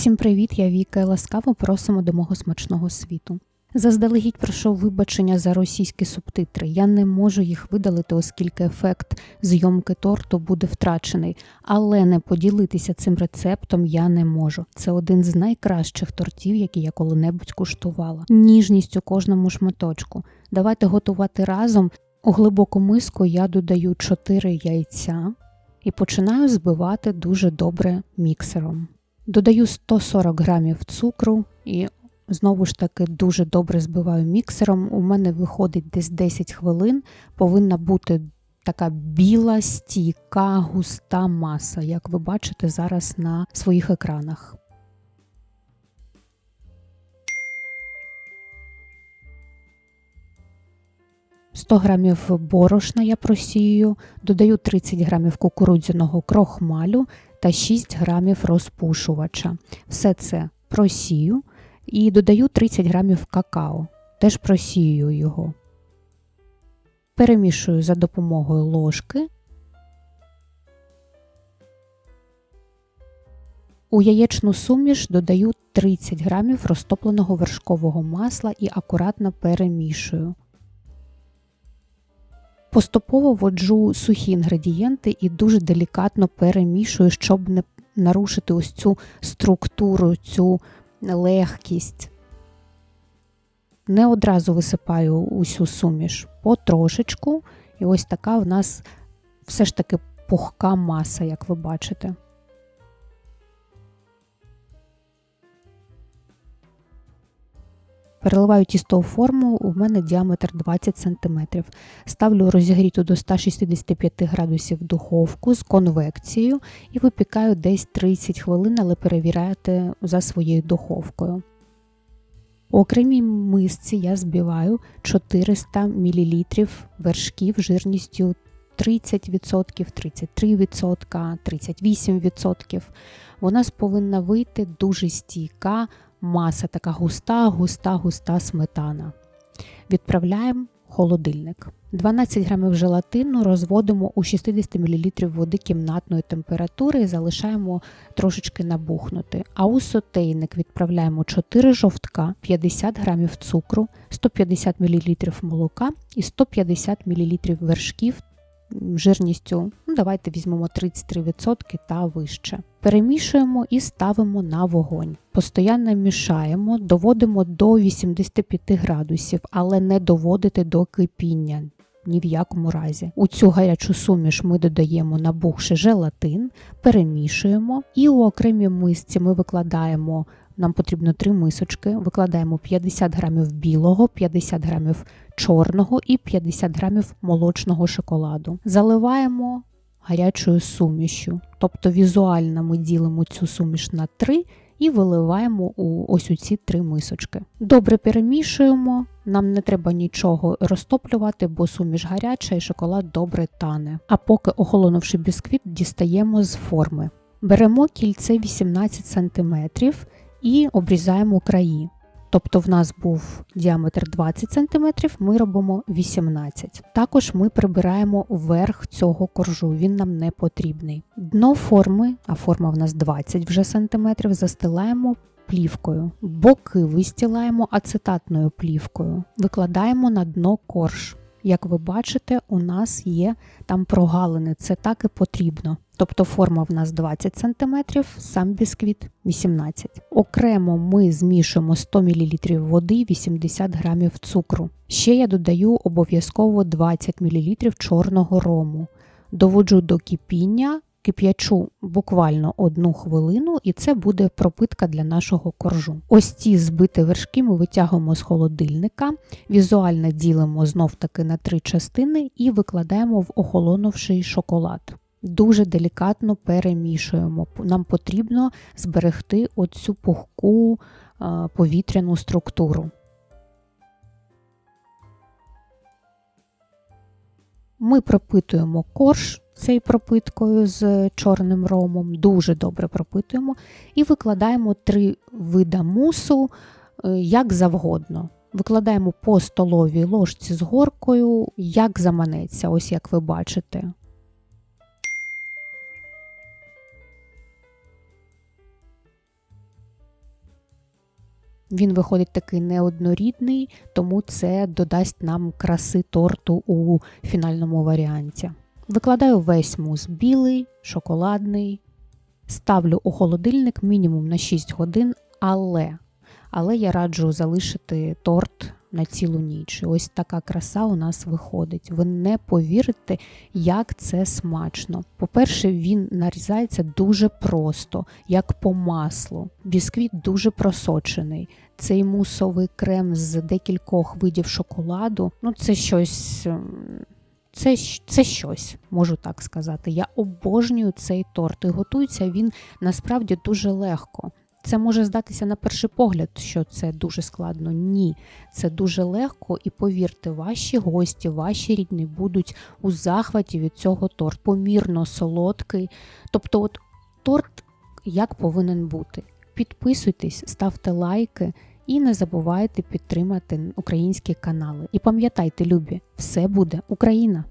Усім привіт, я Віка і ласкаво просимо до мого смачного світу. Заздалегідь прошу вибачення за російські субтитри. Я не можу їх видалити, оскільки ефект зйомки торту буде втрачений, але не поділитися цим рецептом я не можу. Це один з найкращих тортів, які я коли-небудь куштувала. Ніжність у кожному шматочку. Давайте готувати разом. У глибоку миску я додаю 4 яйця і починаю збивати дуже добре міксером. Додаю 140 грамів цукру і знову ж таки дуже добре збиваю міксером. У мене виходить десь 10 хвилин, повинна бути така біла, стійка, густа маса, як ви бачите зараз на своїх екранах. «100 грамів борошна я просію, додаю 30 грамів кукурудзяного крохмалю та 6 грамів розпушувача. Все це просію і додаю 30 грамів какао, теж просію його. Перемішую за допомогою ложки. У яєчну суміш додаю 30 грамів розтопленого вершкового масла і акуратно перемішую. Поступово воджу сухі інгредієнти і дуже делікатно перемішую, щоб не нарушити ось цю структуру, цю легкість. Не одразу висипаю усю суміш потрошечку, і ось така в нас все ж таки пухка маса, як ви бачите. Переливаю тісто у форму, у мене діаметр 20 см. Ставлю розігріту до 165 градусів духовку з конвекцією і випікаю десь 30 хвилин, але перевіряйте за своєю духовкою. У окремій мисці я збиваю 400 мл вершків жирністю 30%, 33%, 38%. Вона повинна вийти дуже стійка маса така густа, густа, густа сметана. Відправляємо холодильник. 12 грамів желатину розводимо у 60 мл води кімнатної температури і залишаємо трошечки набухнути. А у сотейник відправляємо 4 жовтка, 50 грамів цукру, 150 мл молока і 150 мл вершків жирністю, ну, давайте візьмемо 33% та вище. Перемішуємо і ставимо на вогонь. Постоянно мішаємо, доводимо до 85 градусів, але не доводити до кипіння. Ні в якому разі. У цю гарячу суміш ми додаємо набухший желатин, перемішуємо і у окремій мисці ми викладаємо нам потрібно три мисочки, викладаємо 50 грамів білого, 50 грамів чорного і 50 грамів молочного шоколаду. Заливаємо гарячою сумішю. Тобто візуально ми ділимо цю суміш на 3 і виливаємо у ось у ці три мисочки. Добре перемішуємо, нам не треба нічого розтоплювати, бо суміш гаряча і шоколад добре тане. А поки охолонувши бісквіт, дістаємо з форми. Беремо кільце 18 см і обрізаємо краї. Тобто в нас був діаметр 20 см, ми робимо 18 Також ми прибираємо верх цього коржу, він нам не потрібний. Дно форми, а форма в нас 20 вже сантиметрів, застилаємо плівкою, боки вистілаємо ацетатною плівкою, викладаємо на дно корж. Як ви бачите, у нас є там прогалини, це так і потрібно. Тобто форма в нас 20 см, сам бісквіт 18 Окремо ми змішуємо 100 мл води 80 г цукру. Ще я додаю обов'язково 20 мл чорного рому. Доводжу до кипіння, кип'ячу буквально одну хвилину, і це буде пропитка для нашого коржу. Ось ці збиті вершки ми витягуємо з холодильника, візуально ділимо знов-таки на три частини і викладаємо в охолонувший шоколад. Дуже делікатно перемішуємо. Нам потрібно зберегти оцю пухку повітряну структуру. Ми пропитуємо корж цією пропиткою з чорним ромом, дуже добре пропитуємо, і викладаємо три вида мусу е, як завгодно. Викладаємо по столовій ложці з горкою, як заманеться, ось як ви бачите. Він виходить такий неоднорідний, тому це додасть нам краси торту у фінальному варіанті. Викладаю весь мус білий, шоколадний, ставлю у холодильник мінімум на 6 годин, але, але я раджу залишити торт на цілу ніч. Ось така краса у нас виходить. Ви не повірите, як це смачно. По-перше, він нарізається дуже просто, як по маслу. Бісквіт дуже просочений. Цей мусовий крем з декількох видів шоколаду. Ну, це щось. ем, Це, це щось, можу так сказати. Я обожнюю цей торт. І готується він насправді дуже легко. Це може здатися на перший погляд, що це дуже складно. Ні, це дуже легко, і повірте, ваші гості, ваші рідні будуть у захваті від цього торту. Помірно солодкий. Тобто, от торт як повинен бути. Підписуйтесь, ставте лайки і не забувайте підтримати українські канали. І пам'ятайте, любі, все буде Україна!